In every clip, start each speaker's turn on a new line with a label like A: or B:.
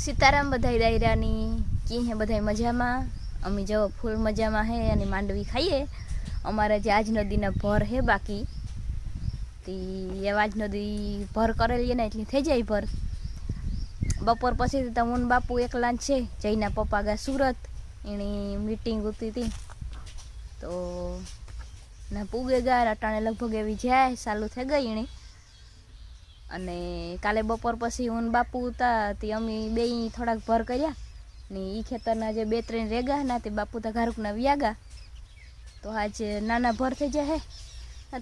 A: સીતારામ બધાય દાયરાની, કી હે બધાય મજામાં? અમે જો ફૂલ મજામાં હે અને માંડવી ખાઈએ. અમારે જે આજ નદીના ભર હે બાકી, તી એવા આજ નદી ભર કરેલી ને એટલી થઈ જાય ભર. બપોર પછી તો હું બાપુ એકલા જ છે, જઈના પપ્પા ગયા સુરત એની મીટિંગ ઉતી હતી તો ના પૂગે ગયા અટાણે લગભગ એવી જાય ચાલુ થઈ ગઈ એની અને કાલે બપોર પછી હું બાપુ હતા તે અમે બે થોડાક ભર કર્યા. ને એ ખેતરના જે બે ત્રણ રેગા ના તે બાપુ તા ઘારુકના વ્યાગા તો આજે નાના ભર થઈ જાય હે.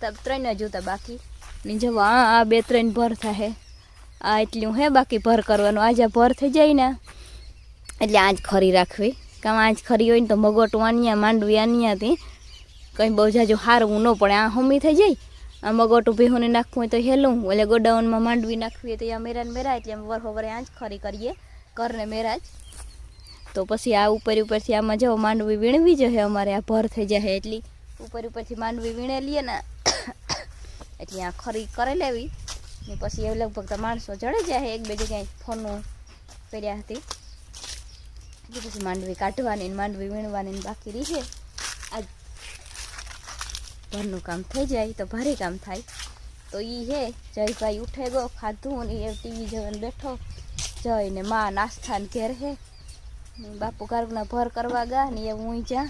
A: તો ત્રણ જ જોતા બાકી. ને જો આ આ બે ત્રણ ભર થાય આ એટલું હે બાકી ભર કરવાનું. આજે ભર થઈ જાય ને, એટલે આજ ખરી રાખવી. કામ આજ ખરી હોય ને તો મગોટું આનિયા, માંડવી આનિયાથી કંઈ બહુ જાજો હારવું ન પડે. આ હમી થઈ જાય. આ મગોટું ભેહુને નાખવું હોય તો હેલું. એટલે ગોડાઉનમાં માંડવી નાખવી તો આ મેરાજ મેરા એટલે એમ વરહો વરે આજ ખરી કરીએ. કરને મેરાજ. તો પછી આ ઉપર ઉપરથી આમાં જો માંડવી વીણવી જશે અમારે, આ ભર થઈ જાય એટલી. ઉપર ઉપરથી માંડવી વીણે લઈએ ને, એટલે આ ખરી કરી લેવી ને પછી એ લગભગ તો માણસો ચડે જાય એક બે જગ્યાએ ફોનું કર્યા હતી. પછી માંડવી કાઢવાની માંડવી વીણવાની બાકી રહી છે ઘરનું કામ થઈ જાય, તો ભારે કામ થાય. તો એ હે, જયભાઈ ઉઠે ગયો ખાધું ને એ ટીવી જોઈને બેઠો. જઈને માં નાસ્તા ને ઘેર હે. બાપુ ઘરના ભર કરવા ગયા ને એ હું જા.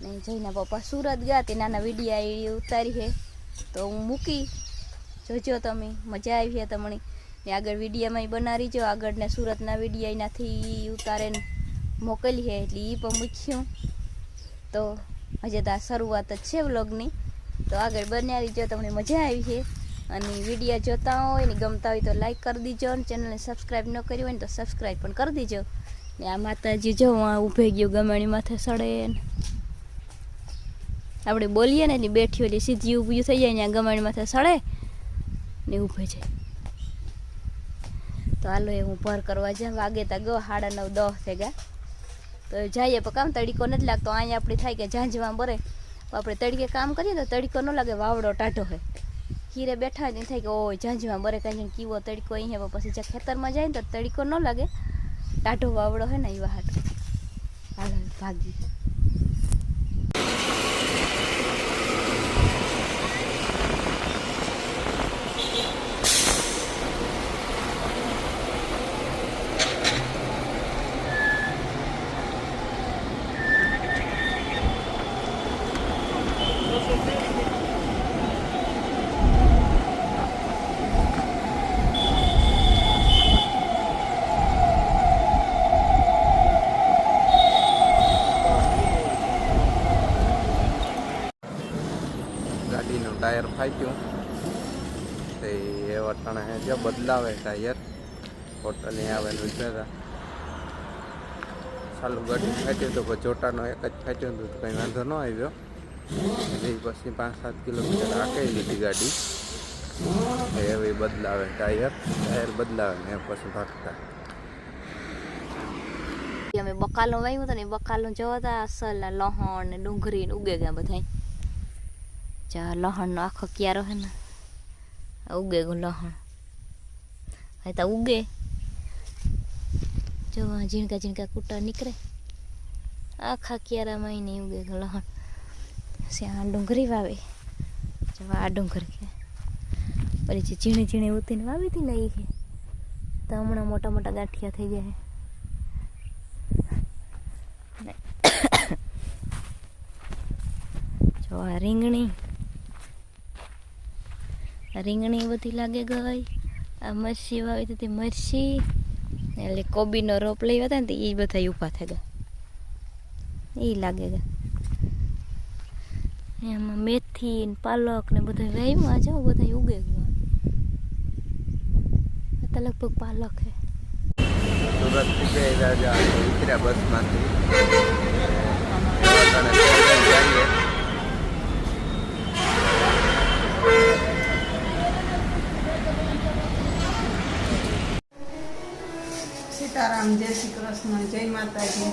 A: ને જઈને પપ્પા સુરત ગયા, તે નાના વિડીયા ઉતારી હે. તો હું મૂકી. જોજો તમે, મજા આવી હે તમને. ને આગળ વિડીયામાં બનાવી જો, આગળ ને સુરતના વિડીયા એનાથી ઉતારે મોકલી હે, એટલે એ પણ મૂક્યું. તો હજે તો આ શરૂઆત જ છે વ્લોગની. તો આગળ બનાવી જો તમને મજા આવી છે. અને વિડીયા જોતા હોય ને ગમતા હોય તો લાઇક કરી દીજો અને ચેનલને સબસ્ક્રાઈબ ન કરી હોય ને તો સબસ્ક્રાઈબ પણ કરી દીજો. ને આ માતાજી જો ઊભે ગયું ગમાણી માથે સડે આપણે બોલીએ ને એટલે બેઠી હોય સીધી ઊભી થઈ જાય ને ગમાણી માથે સડે ને ઊભે જાય. તો હાલો એ હું ભર કરવા જા વાગે તા ગયો સાડા નવ, દસ થઈ ગયા. તો જઈએ, પણ કામ તડીકો નથી લાગતો. અહીંયા આપણે થાય કે ઝાંઝવા બરે. આપણે તડીકે કામ કરીએ તો તડીકો ન લાગે, વાવડો ટાઢો હોય. ખીરે બેઠા ને થાય કે ઓ ઝાંઝવા બરે, કાંઈ કીવો તડીકો અહીંયા પછી જે ખેતરમાં જાય ને તો તડીકો ન લાગે. ટાઢો વાવડો હોય ને એવા હાટ હાલો ભાગી
B: ટાયર ફાટ્યું. તે એ વટાણે જો બદલાવે ટાયર. હોટલે આવેલું વિચારતા ચાલુ ગાડી ફાટ્યું તો જોટાનો એક જ ફાટ્યું હતો કંઈ વાંધો ન આવ્યો. એ પછી પાંચ સાત કિલોમીટર આંકાઈ લીધી ગાડી. એવી બદલાવે ટાયર. ટાયર બદલાવે ને પછી ભાગતા.
A: અમે બકાલો વાવ્યું હતું ને બકાલો જોવા હતા અસલ લહણ ને ડુંગળી ને ઉગે ગયા બધા લહણનો આખો ક્યારો હે ને ઉગે લહણ હવે તો ઉગે જો ઝીણકા ઝીણકા કૂટા નીકળે આખા ક્યારામાં નહીં ઉગે લહણ પછી આ ડુંગળી વાવે જો આ ડુંગર કે પછી જે ઝીણી ઝીણી ઉતીને વાવી હતી ને એ તો હમણાં મોટા મોટા ગાંઠિયા થઈ ગયા જો આ રીંગણી રીંગણી બધી લાગે ગઈ આ મરસી વાવી હતી મરસી એટલે કોબીનો રોપ લઈ હતા ને એ બધા ઊભા થઈ ગયા. એ લાગે ગયા. એમાં મેથી ને પાલક ને બધા વાવ્યું આજે બધા ઉગે ગયું. અત્યારે લગભગ પાલક હે
B: સુરતથી બે
C: સીતારામ જય શ્રી કૃષ્ણ જય માતાજી.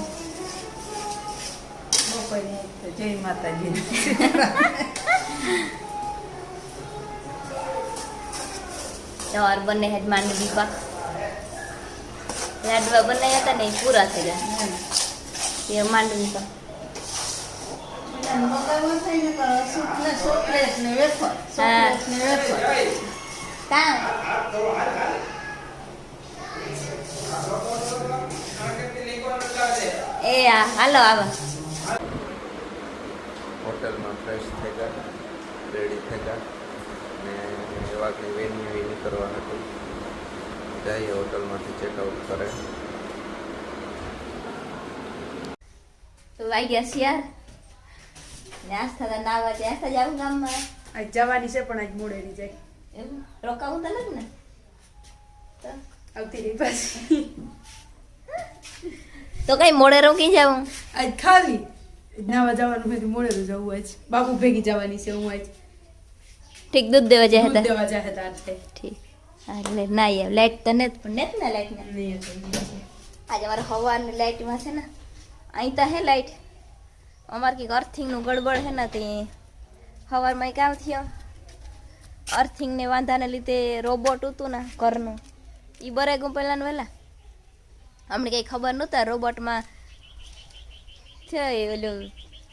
C: બપોરે જય માતાજી.
A: તમાર બંને હેડ માંડ દીપા. લાડવા બનાવ્યા હતા ને પૂરા થઈ ગયા. એ
C: માંડ દીપા. ચોકલેટ
A: એ આ હાલો આવો.
B: હોટલમાં ફ્રેશ થઈ ગયા રેડી થઈ ગયા ને એવા કંઈ વેની વેની કરવા હતું જઈએ હોટલમાંથી ચેકઆઉટ કરે.
A: તો વાગ્યા શિયાર ને આસ્થા તો ના વાગે. આસ્થા જાવું ગામમાં.
C: આજ જવાની છે પણ આજ મોડેલી જાય.
A: એમ રોકાવું તો ને?
C: આવતી રહી પાછી.
A: તો કઈ મોડે રોકી જાઉં
C: આજ ખાલી. નાવા જવાનું હોય તો મોડે તો જવું આજ બાપુ ભેગી જવાની છે હું આજ.
A: ઠીક દૂધ દેવા જાય હતા?
C: દેવા જાય હતા
A: ઠીક. એટલે ના યાર લાઈટ તો નથી પણ નેત ને લાઈટ ને. આજે અમારે હવાની લાઈટમાં છે ને અહીં તો હે લાઈટ. અમારે કંઈક અર્થિંગનું ગડબડ હે ને તે સવારમાં કામ થયો. અર્થિંગને વાંધાને લીધે રોબોટ હતું ને ઘરનું. એ બરે ગયું પહેલાં ને વહેલા? અમને કંઈ ખબર નહોતા, રોબોટમાં થયો ઓલું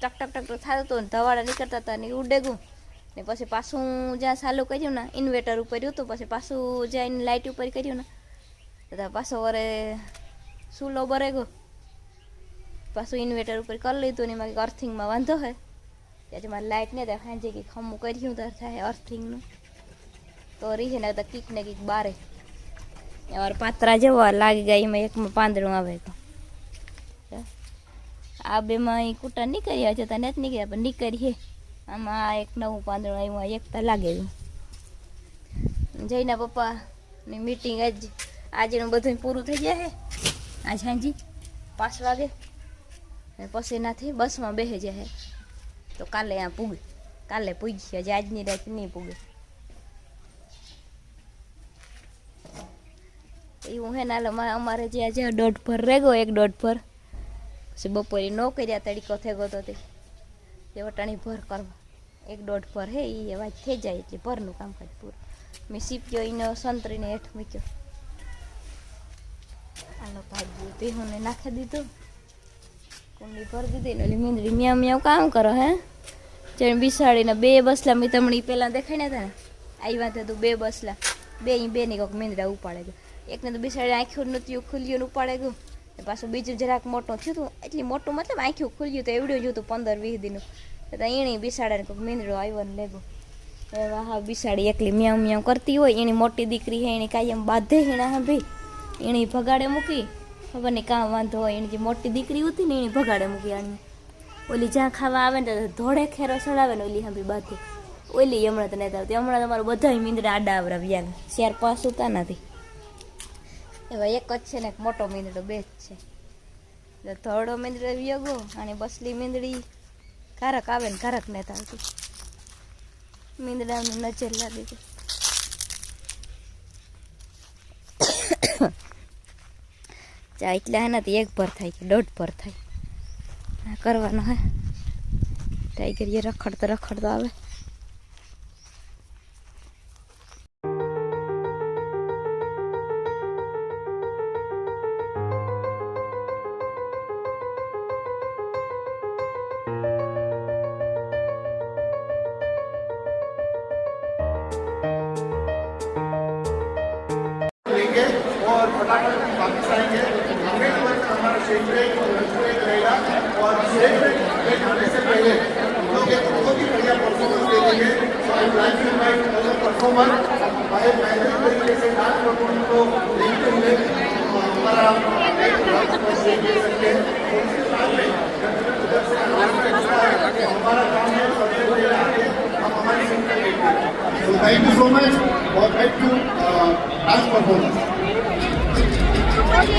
A: ટક ટક ટક થતું હતું ને ધવાડા નીકળતા હતા ને ઉડે ગયું ને પછી પાછું જ્યાં ચાલુ કર્યું ને, ઇન્વેટર ઉપર હતું, પછી પાછું જ્યાં લાઇટ ઉપર કર્યું ને, તો પાછો વરે સુલો બરે ગયો પાછું ઇન્વેટર ઉપર કરી લીધું ને એમાં અર્થિંગમાં વાંધો હોય ત્યાં મારે લાઇટ નહીં થાય સાંજે કંઈક ખમું કર્યું ત્યારે થાય અર્થિંગનું તો રીહે ને તો કીક ને કીક બારે. અમારા પાત્રા જેવા લાગી ગયા એમાં એકમાં પાંદડું આવે તો આ બેમાં અહીં કૂટા નીકળ્યા છે તો નથી નીકળ્યા પણ નીકળીએ આમાં આ એક નવું પાંદડું આવ્યું આ એક તો લાગે એવું જઈના પપ્પાની મીટિંગ આજ આજનું બધું પૂરું થઈ જાય આજ સાંજી પાંચ વાગે અને પછી એનાથી બસમાં બેસી જાય તો કાલે આ પૂગે કાલે પૂગી હજી આજની રાત નહીં પૂગે એવું હે નાલે અમારે જે આજે દોઢ ભર રેગો, એક દોઢ ભર પછી બપોરે નો કર્યા, તડીકો થઈ ગયો તો તે વટાણી ભર કરવા. એક દોઢ ભર હે એ અવાજ થઈ જાય એટલે ભરનું કામકાજ પૂરું. મેં સીપ્યો એનો સંતરીને હેઠ મૂક્યો. હાલો તે ભેહુંને નાખી દીધું. કુંડી ભરી દીધી ને ઓલી મીંદડી મ્યાઉ મ્યાઉ કામ કરો હે. જેને બિસાડીને બે બસલા મેં તમને પહેલાં દેખાડ્યા હતા ને? આવ્યા હતા તો બે બસલા. બે બે ની કોઈક મીંદડા ઉપાડે ગયો એકને તો બિસાડી આંખ્યું નહોતું ખુલ્યું ઉપાડે ગયું. પાછું બીજું જરાક મોટું થયું હતું એટલી મોટું મતલબ આંખ્યું ખુલ્યું તો એવડ્યું જ હતું પંદર વીસ દીનું તો એણે બિસાડાને કોઈક મીંદડો આવ્યો ને લેગો. હા બિસાડી એકલી મ્યાઉ મ્યાઉ કરતી હોય, એની મોટી દીકરી હે એની કાયમ બાંધે હેણા હા ભાઈ એણે ભગાડે મૂકી. ખબર નહીં કાં વાંધો હોય, એની જે મોટી દીકરી હતી ને એને ભગાડે મૂકી આની. ઓલી જ્યાં ખાવા આવે ને ધોળે ખેરો ચડાવે ને ઓલી હાંભી બાંધી. ઓલી હમણાં તો નહીં આવતી હમણાં તમારું બધા મીંદડા આડા આવરાવ્યા શેર પાસ ઉતા નથી. એવા એક જ છે ને એક મોટો મીંદડો, બે જ છે. એટલે ધોળો મીંદડો વ્યગો અને બસલી મીંદડી કારક આવે ને કારક ને આવતી મીંદડાની નજર લાગી ગઈ ચા એટલા એનાથી એક ભર થાય કે દોઢ ભર થાય. ના કરવાનો હે. ટાઈગર એ રખડતો રખડતો આવે.
D: पाकिस्तानी है अंग्रेज़ वर्ग हमारा शेख रहेगा और शेख होने से पहले लोग एक बहुत ही बढ़िया परफॉर्मेंस देखेंगे परफॉर्मर बड़े बेहतरीन तरीके से डांस परफॉर्मेंस को देखते हुए हमारा हमारा काम है हम हमारी थैंक यू सो मच और थैंक यू डांस परफॉर्मेंस
A: તમારે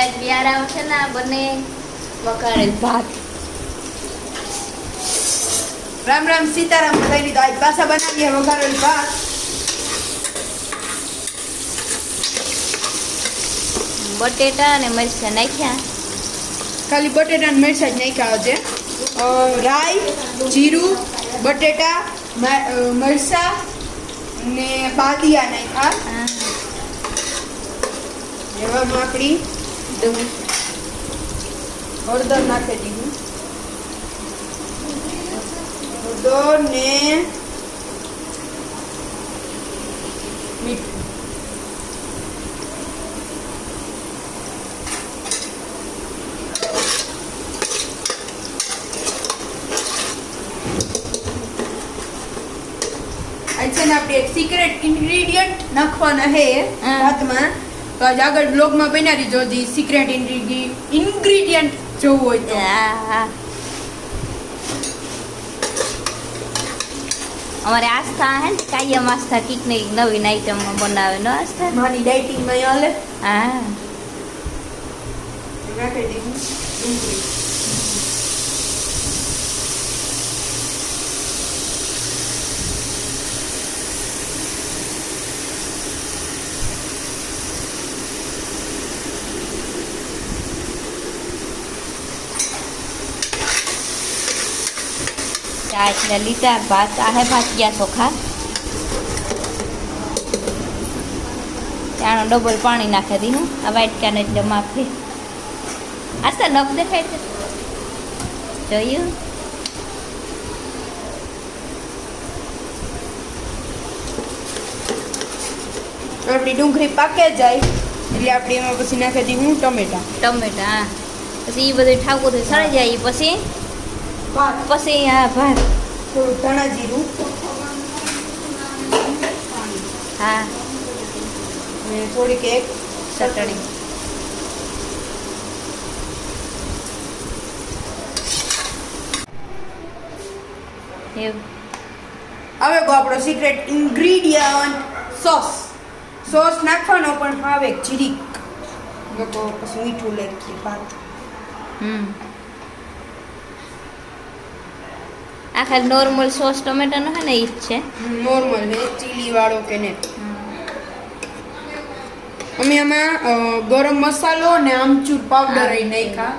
A: આજ બિયારા ને બંને વઘારેલ ભાત.
C: રામ રામ સીતારામ બધાની તો આજ પાછા બનાવીએ વઘારેલ ભાત.
A: બટેટા અને મરચાં નાખ્યા.
C: ખાલી બટેટા અને મરચાં જ નાખ્યા છે રાઈ, જીરું, બટેટા મરચાં ને બાદિયા નાખ્યા. એવા માકડી હળદર નાખી દીધું. હળદર ને મીઠું આ છે ને આપણે એક સિક્રેટ ઇન્ગ્રેડિયન્ટ નાખવાના હે. ભાતમાં તો આજે આગળ બ્લોગમાં બનાવી જો જે સિક્રેટ ઇન્ગ્રેડિયન્ટ જોવું હોય તો.
A: અમારે આસ્થા હે ને કાયમ આસ્થા કીક ને કીક નવીન આઈટમ બનાવે નો આસ્થા.
C: મારી ડાયટિંગમાં હાલે.
A: હા.
C: નાખી દીધું
A: ચા એટલે લીધા ભાત આહે ભાત ગયા ચોખા ત્યાંનો ડબલ પાણી નાખી દીધું આ વાટકાને એટલે માફી આસ્તા નખ દેખાય છે જોયું
C: આપણી ડુંગળી પાકે જાય. એટલે આપણે એમાં પછી નાખી દીધું ટમેટા.
A: ટમેટા. પછી એ બધું ઠાકોર સળી જાય પછી. પછી આ ભાત.
C: થોડું ધાણા જીરું
A: હા.
C: અને થોડીક એક
A: ચટણી. એવું.
C: હવે આપણો સિક્રેટ ઇન્ગ્રેડિયન્ટ સોસ સોસ નાખવાનો પણ ફાવે જીરીક. લોકો પછી મીઠું લેખી ભાત.
A: હમ. આ ખાલી નોર્મલ સોસ ટમેટાનો હે ને ઈ જ છે.
C: નોર્મલ હે ચીલી વાળો કે ને. અમે આમાં ગરમ મસાલો ને આમચૂર પાવડર એ નાખ્યા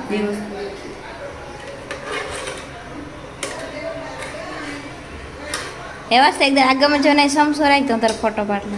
A: એવા છે એકદમ આગળમાં જો નહીં સમસો રાખતો તાર ફોટો પાડ લે